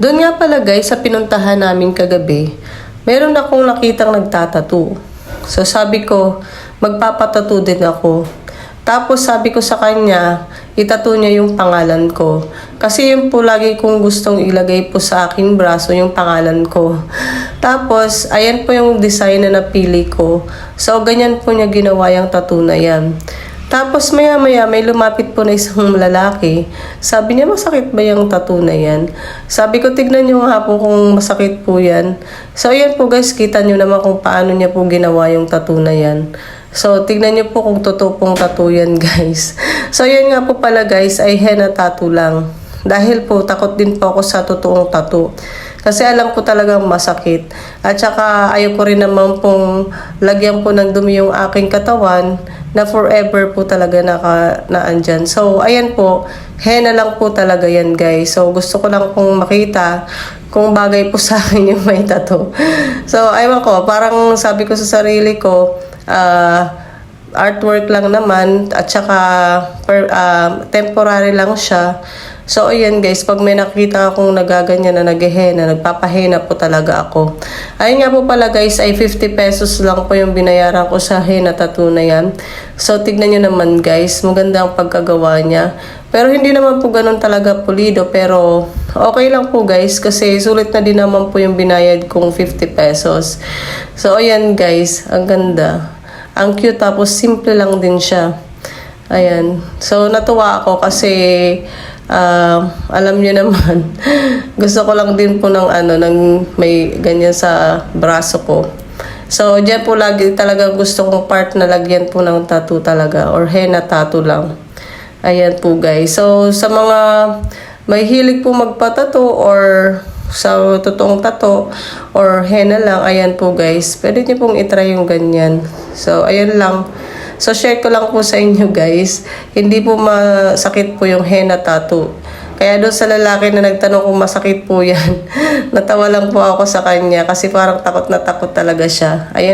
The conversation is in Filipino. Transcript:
Doon nga pala guys, sa pinuntahan namin kagabi, meron akong nakitang nagtatato. So sabi ko, magpapatato din ako. Tapos sabi ko sa kanya, itato niya yung pangalan ko. Kasi yun po lagi kong gustong ilagay po sa aking braso yung pangalan ko. Tapos, ayan po yung design na napili ko. So, ganyan po niya ginawa yung tattoo na yan. Tapos maya maya may lumapit po na isang lalaki. Sabi niya masakit ba yung tattoo na yan? Sabi ko tignan niyo nga po kung masakit po yan. So ayan po guys, kita niyo naman kung paano niya po ginawa yung tattoo na yan. So tignan niyo po kung totoo pong tattoo yan guys. So yan nga po pala guys ay henna tattoo lang. Dahil po takot din po ako sa totoong tattoo. Kasi alam ko talagang masakit. At saka ayoko rin naman pong lagyan po ng dumi yung aking katawan na forever po talaga naka, naandyan. So, ayan po, henna lang po talaga yan guys. So, gusto ko lang pong makita kung bagay po sa akin yung may tattoo. So, aywan ko, parang sabi ko sa sarili ko, ah, artwork lang naman at saka per, ah, temporary lang siya. So, ayan guys, pag may nakita akong nagaganyan na naghihena, nagpapahena po talaga ako. Ayun nga po pala guys, ay 50 pesos lang po yung binayaran ko sa henna tattoo na yan. So, tignan nyo naman guys, maganda ang pagkagawa niya. Pero hindi naman po ganun talaga pulido, pero okay lang po guys, kasi sulit na din naman po yung binayad kong 50 pesos. So, ayan guys, ang ganda. Ang cute, tapos simple lang din siya. Ayan. So, natuwa ako kasi ah, alam niyo naman, gusto ko lang din po ng ano, ng may ganyan sa braso ko. So, dyan po lagi talaga gusto kong part na lagyan po ng tattoo talaga or henna tattoo lang. Ayan po guys. So, sa mga may hilig po magpatato or sa totoong tato or henna lang, ayan po guys. Pwede niyo pong itry yung ganyan. So, ayan lang. So, share ko lang po sa inyo guys. Hindi po masakit po yung henna tattoo. Kaya doon sa lalaki na nagtanong kung masakit po yan, natawa lang po ako sa kanya kasi parang takot na takot talaga siya. Ayan.